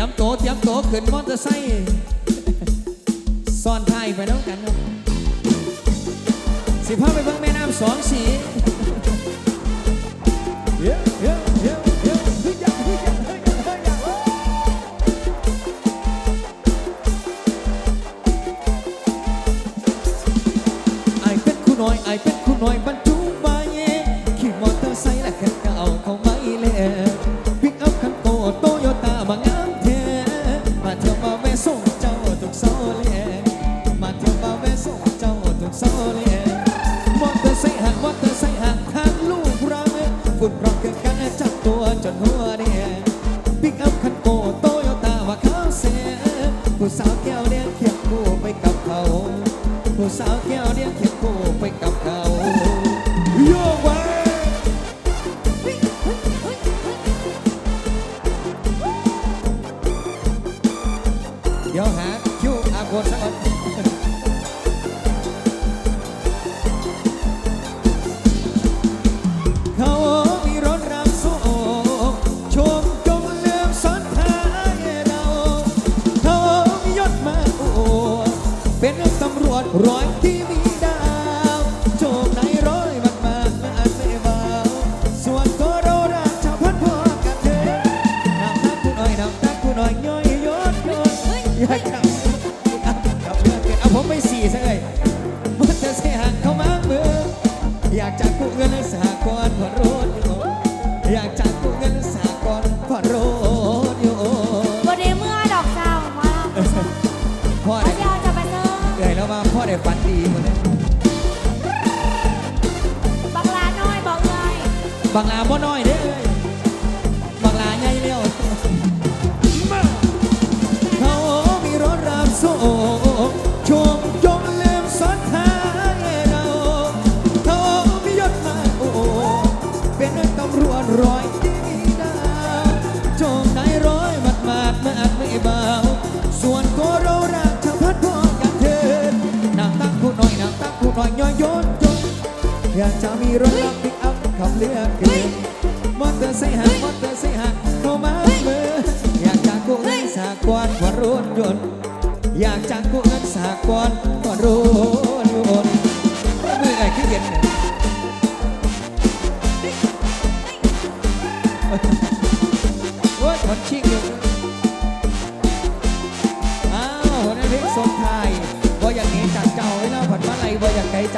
รียมโตเตรียมโตขึ้นมอเตอร์ไซค์ซ้อนท้ายไปแล้วกันครับสิพาไปเบิ่งแม่น้ำสองสีเยอะเยอะเยอะเยอะเฮ้ยยะเฮ้ยยะเฮ้ยยะเฮ้ยยะไอายเป็นคู่น้อยไอายเป็นคู่น้อยบรร เจ้าทุกเสาร์แลมอเตอร์ไซค์หักมอเตอร์ไซค์หักทางลูกรังฝุ่นร้อนเกินกันจับตัวจนหัวแดงปิกอัพคันโตโตโยต้ามาขาวเสียผู้สาวแก้วแดงเคียงคู่ไปกับเขาผู้สาวแก้วเดียงเคียงคู่ไปกับเขาโยกไว้เดี๋ยวหาคิวอาโกสักคน ตำรวจร้อยที่มีดาวโจมในร้อยมันมาและอาจไม่เบาส่วนตัวเราชาวพันพอกันเถอะนำตากูหน่อยนำตากูหน่อยย่อยยศยศอยากจับกับเรื่องเกิดเอาผมไปสี่ซะเลยมันจะเสียหักเข้ามาเมืองอยากจากกูเงินสหกรณ์พอรถอยู่อยากจาก บางลาบ่น้อยเด้อบางลาใหญ่เลี้ยวเขามีรถรับส่งชมจงเลื่มสันทายเราเขามียศมาโอ้เป็นตำรวจร้อยดีดาวจงนายร้อยมัดมาดมาอัดไม่เบาส่วนตัวเรารักชาวพัดพอกันเถิดนางตั้งผู้น้อยนางตั้งผู้น้อยย่อยยนจนอยากจะมีรถรัก เลือกกันมอเธอร์ไซหักมอเธอร์ไซหักเข้ามาเมื่ออยากจากกู้เงินสากลว่ารุ่นยนอยากจากกู้เงินสากลว่ารุ่นยนต์เมื่อไงขี้นเย็นเนี่ยโอ้ยคนชิงลยอ้าวคนนี้เพลงสมไทยเพราะอย่างนี้จากเจ้าไว้